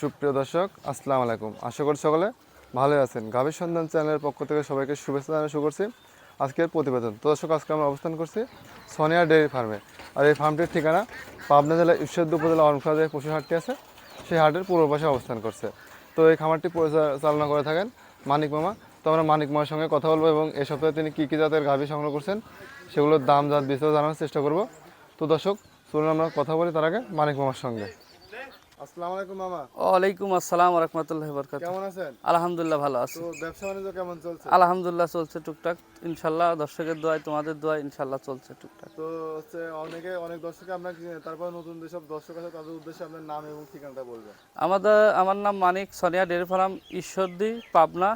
সুপ্রিয় দর্শক, আসসালামু আলাইকুম। আশা করি সকলে ভালোই আছেন। গাভীর সন্ধান চ্যানেলের পক্ষ থেকে সবাইকে শুভেচ্ছা জানানো শুরু করছি আজকের প্রতিবেদন। তো দর্শক, আজকে আমরা অবস্থান করছি সোনিয়া ডেয়ারি ফার্মে। আর এই ফার্মটির ঠিকানা পাবনা জেলা ঈশ্বরদী উপজেলা অনখলা পশু হাটটি আছে। সেই হাটের পূর্ব পাশে অবস্থান করছে। তো এই খামারটি পরিচালনা করে থাকেন মানিক মামা। তো আমরা মানিক মামার সঙ্গে কথা বলব এবং এই সপ্তাহে তিনি কী কী জাতের গাভী সংগ্রহ করছেন সেগুলোর দাম জাত বিস্তারিত জানানোর চেষ্টা করব। তো দর্শক, চলুন আমরা কথা বলি তার আগে মানিক মামার সঙ্গে। আসসালামু আলাইকুম মামা। ওয়ালাইকুম আসসালাম রহমতুল্লাহ কেমন আছেন? আলহামদুলিল্লাহ ভালো আছি। তো ব্যবসা বাণিজ্য কেমন চলছে? আলহামদুলিল্লাহ চলছে টুকটাক। দর্শকের দোয়ায় তোমাদের দোয়ায় চলছে টুকটাক। তো হচ্ছে অনেকে অনেক দর্শকে আপনার তারপর নতুন যেসব দর্শক আছে তাদের উদ্দেশ্যে আপনার নাম এবং ঠিকানাটা বলবেন। আমাদের আমার নাম মানিক সোনিয়া ডেয়ারি ফার্ম ঈশ্বরদী পাবনা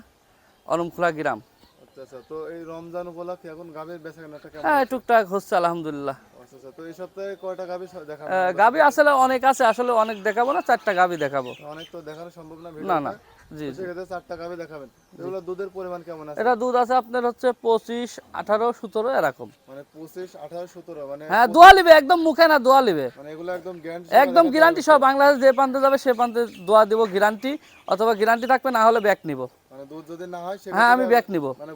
অলমখোলা গ্রাম। আচ্ছা তো এই রমজান উপলক্ষে এখন গাভীর বেচা কেনাটা কেমন হ্যাঁ টুকটাক হচ্ছে আলহামদুলিল্লাহ। আচ্ছা আচ্ছা তো এই সপ্তাহে কয়টা গাভী দেখা আহ, আসলে অনেক আছে আসলে অনেক দেখাবো না চারটা দেখাবো। অনেক তো দেখানো সম্ভব না না না জি সেক্ষেত্রে চারটা গাভী দেখাবেন। এগুলো দুধের পরিমাণ কেমন আছে? এটা দুধ আছে আপনার হচ্ছে পঁচিশ আঠারো সতেরো এরকম। মানে পঁচিশ আঠারো সতেরো মানে হ্যাঁ দোয়া লিবে একদম মুখে না দোয়া লিবে। মানে এগুলো একদম গ্যারান্টি একদম গ্যারান্টি সব বাংলাদেশ যে প্রান্তে যাবে সে প্রান্তে দোয়া দিব গ্যারান্টি অথবা গ্যারান্টি থাকবে না হলে ব্যাক নিব। দুধ যদি না হয় হ্যাঁ আমি ব্যাক নিব। মানে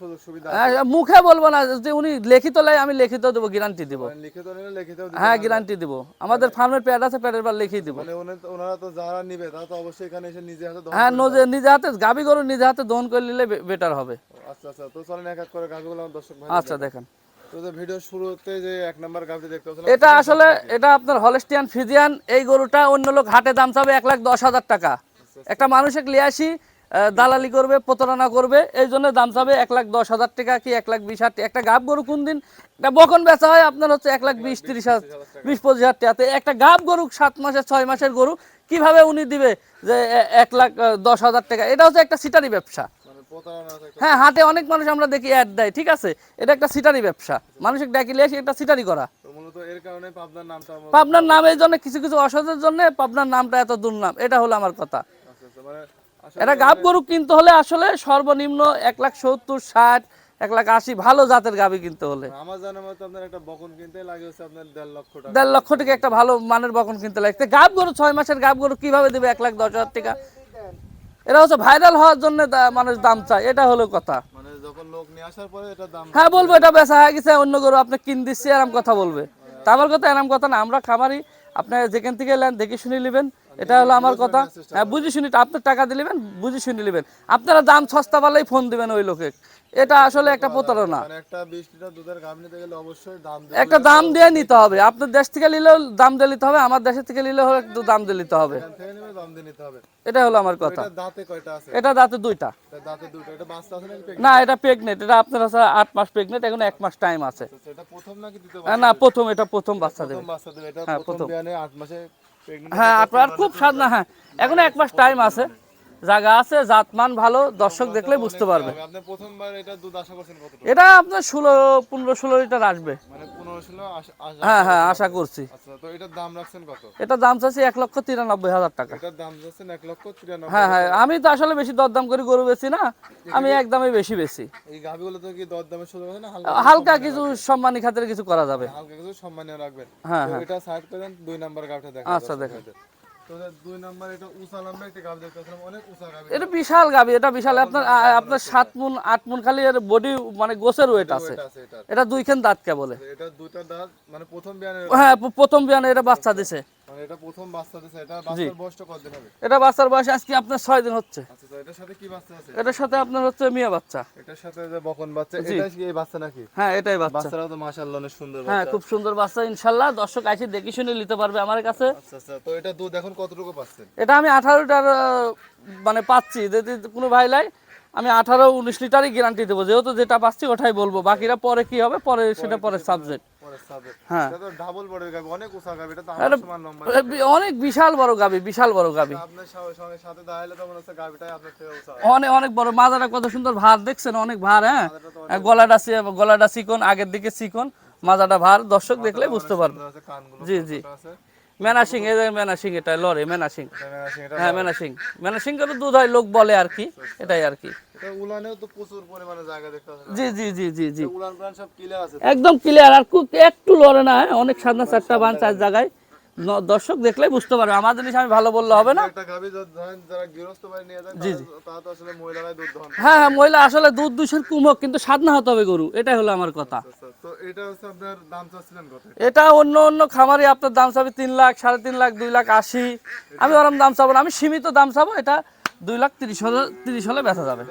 সুযোগ সুবিধা হ্যাঁ, মুখে বলব না যে উনি লিখিত লাই আমি লিখিত দেবো গ্যারান্টি দিব। মানে লিখিত নিলে হ্যাঁ গ্যারান্টি দিব। আমাদের ফার্মের প্যাড আছে প্যাডের বার লিখিয়ে দিব। মানে ওনারা তো যারা নিবে তারা তো অবশ্যই এখানে এসে নিজে হাতে হ্যাঁ করে নিজে হাতে গাবি গরু নিজে হাতে দহন করে নিলে বেটার হবে। আচ্ছা আচ্ছা তো চলেন এক এক করে গাভিগুলো আমার দর্শক ভাই আচ্ছা দেখেন। ভিডিও শুরুতে যে এক নাম্বার দেখতে এটা আসলে এটা আপনার হলস্টিয়ান ফিজিয়ান এই গরুটা অন্য লোক হাটে দাম চাবে এক লাখ দশ হাজার টাকা। একটা মানুষে লিয়ে আসি দালালি করবে প্রতারণা করবে এই জন্য দাম চাবে এক লাখ দশ হাজার টাকা কি এক লাখ বিশ হাজার একটা গাব গরু কোন দিন একটা বকন বেচা হয় আপনার হচ্ছে এক লাখ বিশ তিরিশ হাজার বিশ পঁচিশ হাজার টাকাতে। একটা গাব গরু সাত মাসের ছয় মাসের গরু কীভাবে উনি দিবে যে এক লাখ দশ হাজার টাকা? এটা হচ্ছে একটা সিটারি ব্যবসা। মানে। হ্যাঁ হাটে অনেক মানুষ আমরা দেখি অ্যাড দেয় ঠিক আছে? এটা একটা সিটারি ব্যবসা। মানুষের ডাকিলে এসে এটা সিটারি করা। পাবনার নাম এই জন্য কিছু কিছু অসতের জন্য পাবনার নামটা এত দুর্নাম এটা হলো আমার কথা। এটা গাব গরু কিনতে হলে আসলে সর্বনিম্ন এক লাখ সত্তর ষাট এক লাখ আশি ভালো জাতের গাবি কিনতে হলে। আমার জানার মতো আপনার একটা বকন কিনতে লাগে হচ্ছে আপনার দেড় লক্ষ টাকা। দেড় লক্ষ টাকা একটা ভালো মানের বকন কিনতে লাগছে গাব গরু ছয় মাসের গাব গরু কীভাবে দেবে এক লাখ দশ হাজার টাকা? এটা হচ্ছে ভাইরাল হওয়ার জন্য মানুষ দাম চায় এটা হলো কথা। মানে হ্যাঁ বলব এটা বেচা হয়ে গেছে অন্য গরু আপনি কিন দিচ্ছি এরম কথা বলবে। তা আমার কথা এরম কথা না আমরা খামারি আপনি যেখান থেকে এলেন দেখে শুনে নেবেন। এটা হলো আমার কথা। হ্যাঁ বুঝে শুনি আপনার টাকা দিলেন বুঝে শুনে নেবেন। আপনারা দাম সস্তা পারলেই ফোন দিবেন ওই লোকে। এটা আসলে একটা প্রতারণা। মানে একটা দাম দিয়ে নিতে হবে। আপনার দেশ থেকে নিলেও দাম দিয়ে নিতে হবে আমার দেশের থেকে নিলেও একটু দাম দিয়ে নিতে হবে। এটা হলো আমার কথা। এটা দাঁতে দুইটা? না এটা প্রেগনেন্ট এটা আপনার আছে আট মাস প্রেগনেন্ট এখন এক মাস টাইম আছে। আচ্ছা, হ্যাঁ, না প্রথম এটা প্রথম বাচ্চা দেবে। হ্যাঁ, প্রথম। আট মাসে হ্যাঁ আপনার খুব স্বাদ না হ্যাঁ। এখন এক মাস টাইম আছে। জায়গা আছে জাতমান ভালো দর্শক দেখলে বুঝতে পারবে। এটা আপনার ষোলো পনেরো ষোলো লিটার আসবে। মানে হ্যাঁ হ্যাঁ আশা করছি। আচ্ছা এটা দাম চাচ্ছি এক লক্ষ তিরানব্বই হাজার টাকা। হ্যাঁ হ্যাঁ আমি তো আসলে বেশি দরদাম করে গরু বেশি না আমি একদমই বেশি বেশি হালকা কিছু সম্মানী খাতের কিছু করা যাবে। হালকা কিছু সম্মানীয় রাখবেন। হ্যাঁ, তো এটা সাইড করেন দুই নাম্বার গাভিটা দেখা আচ্ছা, দেখেন। এটা বিশাল গাবি এটা বিশাল আপনার আপনার সাত মুন আট মুন খালি এর বডি মানে গোছের ওয়েট আছে। এটা দুইখান দাঁত কে বলে। এটা দুইটা দাঁত মানে প্রথম হ্যাঁ প্রথম বিয়ানে এটা বাচ্চা দিছে। মানে এটা প্রথম বাচ্চা দিছে এটা বাচ্চার বয়সটা কতদিন হবে? এটা বাচ্চার বয়স আজকে আপনার ছয় দিন হচ্ছে। আচ্ছা এটার সাথে কি বাচ্চা আছে? এটার সাথে আপনার হচ্ছে মিয়া বাচ্চা। এটার সাথে যে বকন বাচ্চা এটা কি এই বাচ্চা নাকি? হ্যাঁ এটাই বাচ্চা। বাচ্চারাও তো মাশাআল্লাহ অনেক সুন্দর হ্যাঁ খুব সুন্দর বাচ্চা ইনশাল্লাহ দর্শক দেখে শুনে নিতে পারবে আমার কাছে। আচ্ছা আচ্ছা তো এটা দুধ এখন কতটুকু পাচ্ছেন? এটা আমি আঠারো লিটার মানে পাচ্ছি। যদি কোনো ভাই লাই আমি আঠারো উনিশ লিটারই গ্যারান্টি দেবো। যেহেতু যেটা পাচ্ছি ওটাই বলব। বাকিরা পরে কি হবে? পরে সেটা পরে সাবজেক্ট হ্যাঁ। অনেক বিশাল বড় গাবি বিশাল বড় গাবি। অনেক অনেক বড়। মাজাটা কত সুন্দর ভার দেখছেন? অনেক ভার হ্যাঁ? গলাটা গলাটা চিকন আগের দিকে চিকন মাজাটা ভার। দর্শক দেখলে বুঝতে পারবে। জি জি। মেনাসিং এই মেনাসিং এটা লরে মেনাসিং। হ্যাঁ মেনাসিং। মেনাসিং করে দুধ হয় লোক বলে আর কি এটাই আর কি। এটা উলানেও তো প্রচুর পরিমাণে জায়গা দেখতে পাচ্ছেন। জি জি জি একদম ক্লিয়ার আর একটু লড়ে না হ্যাঁ? অনেক সাদা চারটা বান চার জায়গায়। দর্শক দেখলেই বুঝতে পারবে। আমার জিনিস আমি ভালো বললে হবে না। জি। হ্যাঁ হ্যাঁ মহিলা আসলে দুধ দূষণ কুম হোক কিন্তু স্বাদ না হতে হবে গরু। এটাই হলো আমার কথা। আচ্ছা, কত? এটা অন্য অন্য খামারে আপনার দাম চাবে তিন লাখ সাড়ে তিন লাখ দুই লাখ আশি। আমি ওরম দাম চাবো না। আমি সীমিত দাম চাবো। এটা দুই লাখ তিরিশ হলে তিরিশ হলে বেচা যাবে।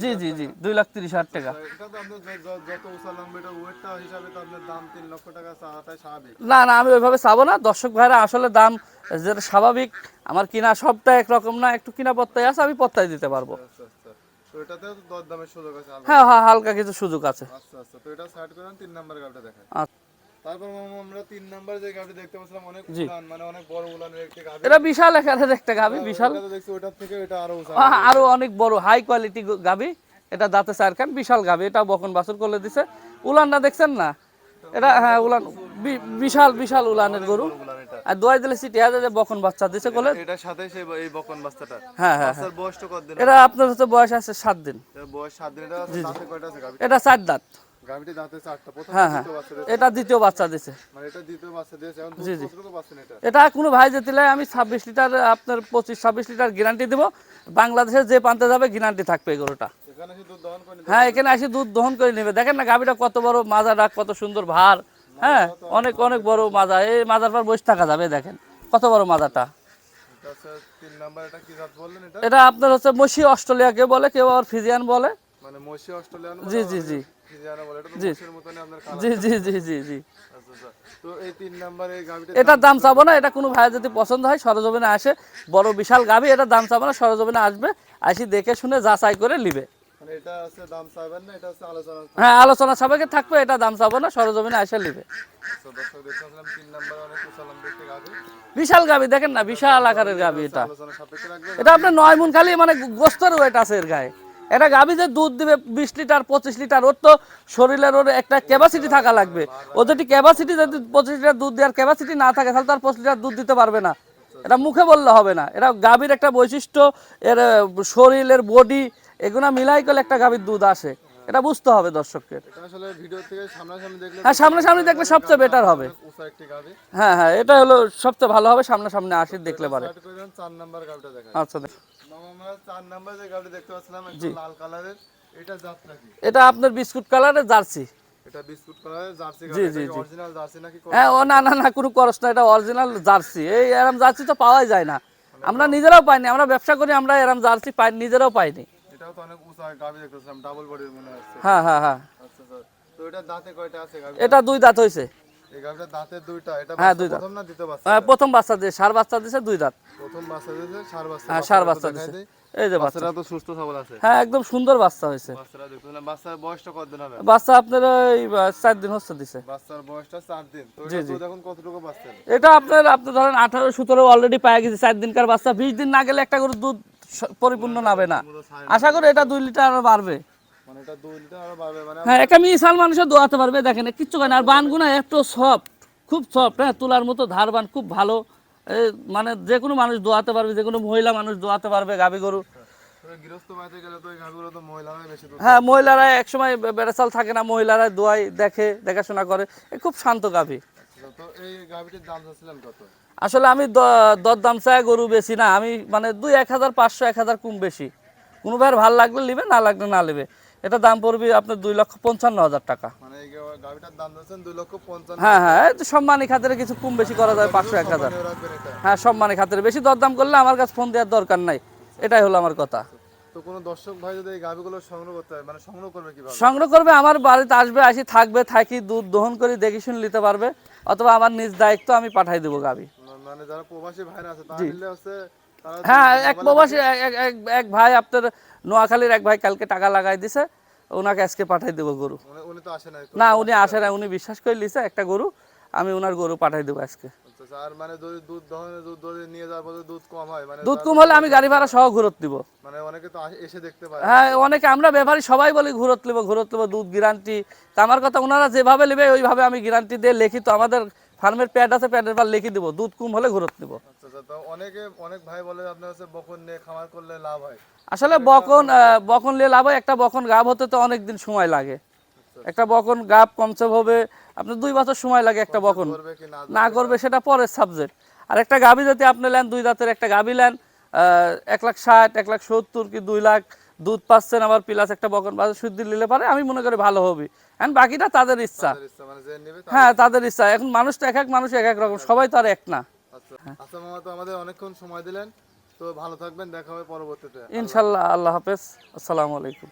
জি জি জি দুই লাখ তিরিশ হাজার টাকা। হাজার। স্বাভাবিক। না না আমি ওইভাবে চাবো না। দর্শক ভাইরা আসলে দাম যেটা স্বাভাবিক আমার কিনা সবটা একরকম না একটু কিনা পত্তায় আছে আমি পত্তায় দিতে পারব। আচ্ছা আচ্ছা। হ্যাঁ হ্যাঁ হালকা কিছু সুযোগ আছে। আচ্ছা আচ্ছা। তো এটা সাইড করেন তিন নাম্বার গাড়িটা দেখায় আচ্ছা। তারপর আমরা তিন নাম্বার যে গাড়ি দেখতে পাচ্ছিলাম অনেক উলান মানে অনেক বড় উলানের একটি গাড়ি এটা বিশাল আকারের একটা গাভি বিশাল। এটা দেখছি ওটার থেকে এটা আরও উঁচা আরও অনেক বড় হাই কোয়ালিটি গাভি। এটা দাঁতে বিশাল গাভি। এটা বকন বাছুর করলে দিছে। উলানটা দেখছেন না? এটা হ্যাঁ উলান বিশাল বিশাল উলানের গরু। আর দোয়াই দিলে সিটি হাজার যে বকন বাচ্চা দিছে বলে এটার সাথে সেই এই বকন বাচ্চাটা। হ্যাঁ হ্যাঁ কত দিন এটা আপনার হচ্ছে বয়স আছে সাত দিন। বয়স দিন এটা দাঁতে কয়টা আছে গাভি এটা চার দাঁত। গাভিটি দাঁতে চারটা প্রথম হ্যাঁ হ্যাঁ। এটা দ্বিতীয় বাচ্চা দিছে মানে এটা দ্বিতীয় বাচ্চা দিয়েছে এখন কতটুকু পাচ্ছেন এটা? এটা কোনো ভাই যেতে আমি ছাব্বিশ লিটার আপনার পঁচিশ ছাব্বিশ লিটার গ্যারান্টি দেবো। বাংলাদেশের যে প্রান্তে যাবে গ্যারান্টি থাকবে এই গরুটা। হ্যাঁ এখানে এসে দুধ দহন করে নেবে। দেখেন না গাভিটা কত বড় মাজাটা কত সুন্দর ভার। হ্যাঁ অনেক অনেক বড় মাজা। এই মাজার পর বসে থাকা যাবে দেখেন। কত বড় মাজাটা। এটা আপনার হচ্ছে মসি অস্ট্রেলিয়া কেউ বলে কেউ আবার ফিজিয়ান বলে। মানে মসি অস্ট্রেলিয়ান জি জি জি। ফিজিয়ানা বলে এটা তো মসির মতনই আপনার কালার জি জি জি জি জি। আচ্ছা আচ্ছা। এটার দাম চাবো না এটা কোনো ভাই যদি পছন্দ হয় সরজমিনে আসে। বড় বিশাল গাভি এটার দাম চাবো না সরজমিনে আসবে আসি দেখে শুনে যাচাই করে নিবে। মানে হ্যাঁ আলোচনা সাপেক্ষে থাকবে এটা দাম চাবো না সরজমিনে আসে নিবে। গাভি বিশাল গাভি দেখেন না বিশাল আকারের গাভি এটা। এটা আপনার নয় মন খালি মানে গোস্তর ওয়েট আছে এর গায়ে। এটা গাভি যে দুধ দিবে বিশ লিটার, পঁচিশ লিটার, ওর তো শরীরের ওর একটা ক্যাপাসিটি থাকা লাগবে। ও যদি ক্যাপাসিটি যদি পঁচিশ লিটার দুধ দেওয়ার ক্যাপাসিটি না থাকে, তাহলে তার পঁচিশ লিটার দুধ দিতে পারবে না। এটা মুখে বললে হবে না। এটা গাভীর একটা বৈশিষ্ট্য, এর, শরীরের বডি এগুলো মিলাই করলে একটা গাভীর দুধ আসে। এটা বুঝতে হবে দর্শককে। হ্যাঁ সামনাসামনি দেখলে সবচেয়ে বেটার হবে। হ্যাঁ হ্যাঁ এটা হলো সবচেয়ে ভালো হবে সামনাসামনি আসি দেখলে পারে। আচ্ছা এটা আপনার বিস্কুট কালারের জার্সি। জি, জি, হ্যাঁ ও না না না কোনো খরচ না এটা অরিজিনাল জার্সি। এই এরম জার্সি তো পাওয়াই যায় না। আমরা নিজেরাও পাইনি আমরা ব্যবসা করি আমরা এরম জার্সি পাই নিজেরাও পাইনি। এটাও তো অনেক উঁচা গাভি দেখতে পাচ্ছিলাম ডাবল বডির মনে হচ্ছে। হ্যাঁ হ্যাঁ হ্যাঁ। আচ্ছা স্যার তো এটা দাঁতে কয়টা আছে গাভি এটা দুই দাঁত হয়েছে এই দাঁতের দুইটা এটা হ্যাঁ, দুই দাঁত। প্রথম না দ্বিতীয় বাচ্চা? হ্যাঁ, প্রথম বাচ্চা দিয়ে সার বাচ্চা দিছে দুই দাঁত। প্রথম বাচ্চা দিয়েছে সার বাচ্চা হ্যাঁ সার বাচ্চা দেই। এই যে বাচ্চাটা তো সুস্থ সবল আছে। হ্যাঁ একদম সুন্দর বাচ্চা হয়েছে। বাচ্চারা দেখতে পেলাম বাচ্চার বয়সটা কতদিন হবে? বাচ্চা আপনার ওই আহ, চার দিন হচ্ছে দিছে। বাচ্চার বয়সটা চার দিন। তো এটা দুধ এখন কতটুকু পাচ্ছেন এটা আপনার আপনি ধরেন আঠারো সতেরো অলরেডি পায়ে গেছে চার দিনকার বাচ্চা। বিশ দিন না গেলে একটা করে দুধ পরিপূর্ণ নাবে না। আশা করি এটা দুই লিটার আরও বাড়বে। মানে মানে হ্যাঁ একটা মিশাল মানুষের দোয়াতে পারবে দেখেন কিচ্ছু হয় না। আর বানগুনা একটু সফট খুব সফট হ্যাঁ তুলার মতো ধার বান খুব ভালো। মানে যে কোনো মানুষ দোয়াতে পারবে যে কোনো মহিলা মানুষ দোয়াতে পারবে গাভী গরু। হ্যাঁ মহিলারা একসময় বেড়াচাল থাকে না মহিলারা দোয়াই দেখে দেখাশোনা করে। খুব শান্ত গাভী। তো এই গাভিটির দাম চাচ্ছিলেন কত? আসলে আমি দ- দরদাম চাই গরু বেশি না আমি মানে দুই এক হাজার পাঁচশো এক হাজার কম বেশি। কোনো ভাইয়ের ভালো লাগলে নিবে না লাগলে না নেবে। এটা দাম পড়বে আপনার দুই লক্ষ পঞ্চান্ন হাজার টাকা। মানে দাম হ্যাঁ হ্যাঁ সম্মানী খাতের কিছু কম বেশি করা যায় পাঁচশো এক হাজার। হ্যাঁ সম্মানী খাতের বেশি দরদাম করলে আমার কাছে ফোন দেওয়ার দরকার নাই। এটাই হলো আমার কথা। তো কোনো দর্শক ভাই যদি এই গাভিগুলো সংগ্রহ করতে হয় মানে সংগ্রহ করবে কীভাবে? সংগ্রহ করবে আমার বাড়িতে আসবে আসি থাকবে থাকি দুধ দহন করে দেখে শুনে নিতে পারবে অথবা আমার নিজ দায়িত্ব আমি পাঠাই দেবো গাবি। মানে যারা প্রবাসী ভাইরা আছে তারা মিললে হচ্ছে হ্যাঁ এক প্রবাসী এক- ভাই আপনার নোয়াখালীর এক ভাই কালকে টাকা লাগাই দিছে ওনাকে আজকে পাঠাই দেবো গরু। উনি- উনি তো আসে না উনি আসে না উনি বিশ্বাস করে লিছে একটা গরু আমি ওনার গরু পাঠাই দেবো আজকে। আর মানে যদি দুধ দহনে দুধ নিয়ে যাওয়ার পরে দুধ কম হয় মানে দুধ কম হলে আমি গাড়ি ভাড়া সহ ঘুরত দিব মানে অনেকে তো এসে দেখতে পায়। হ্যাঁ অনেকে আমরা ব্যাপারী সবাই বলি ঘুরত ঘুরত দুধ গ্যারান্টি। তা আমার কথা ওনারা যেভাবে নেবে ওইভাবে আমি গ্যারান্টি দিয়ে লিখিত আমাদের ফার্মের প্যাড আছে প্যাডের পর লিখে দিব। দুধ কম হলে ঘুরত নেব। আচ্ছা আচ্ছা তো অনেকে অনেক ভাই বলে আপনার হচ্ছে বকন নিয়ে খামার করলে লাভ হয়। আসলে বকন আহ, বকন নিয়ে লাভ হয় একটা বকন গাব হতে তো অনেক দিন সময় লাগে। একটা বকন গাপ কনসেপ্ট হবে আপনার দুই বছর সময় লাগে একটা বকন। না করবে সেটা পরের সাবজেক্ট আর একটা গাভি যদি আপনি নেন দুই দাঁতের একটা গাভি নেন এক লাখ ষাট এক লাখ সত্তর কি দুই লাখ দুধ পাচ্ছেন আবার প্লাস একটা বকন বাজার শুদ্ধি নিলে পারে আমি মনে করি ভালো হবে। এখন বাকিটা তাদের ইচ্ছা। মানে হ্যাঁ তাদের ইচ্ছা। এখন মানুষ তো এক এক মানুষ এক এক রকম সবাই তো আর এক না। আচ্ছা। আচ্ছা মামা তো আমাদের অনেকক্ষণ সময় দিলেন তো ভালো থাকবেন দেখা হবে পরবর্তীতে। ইনশাল্লাহ আল্লাহ হাফেজ। আসসালামু আলাইকুম।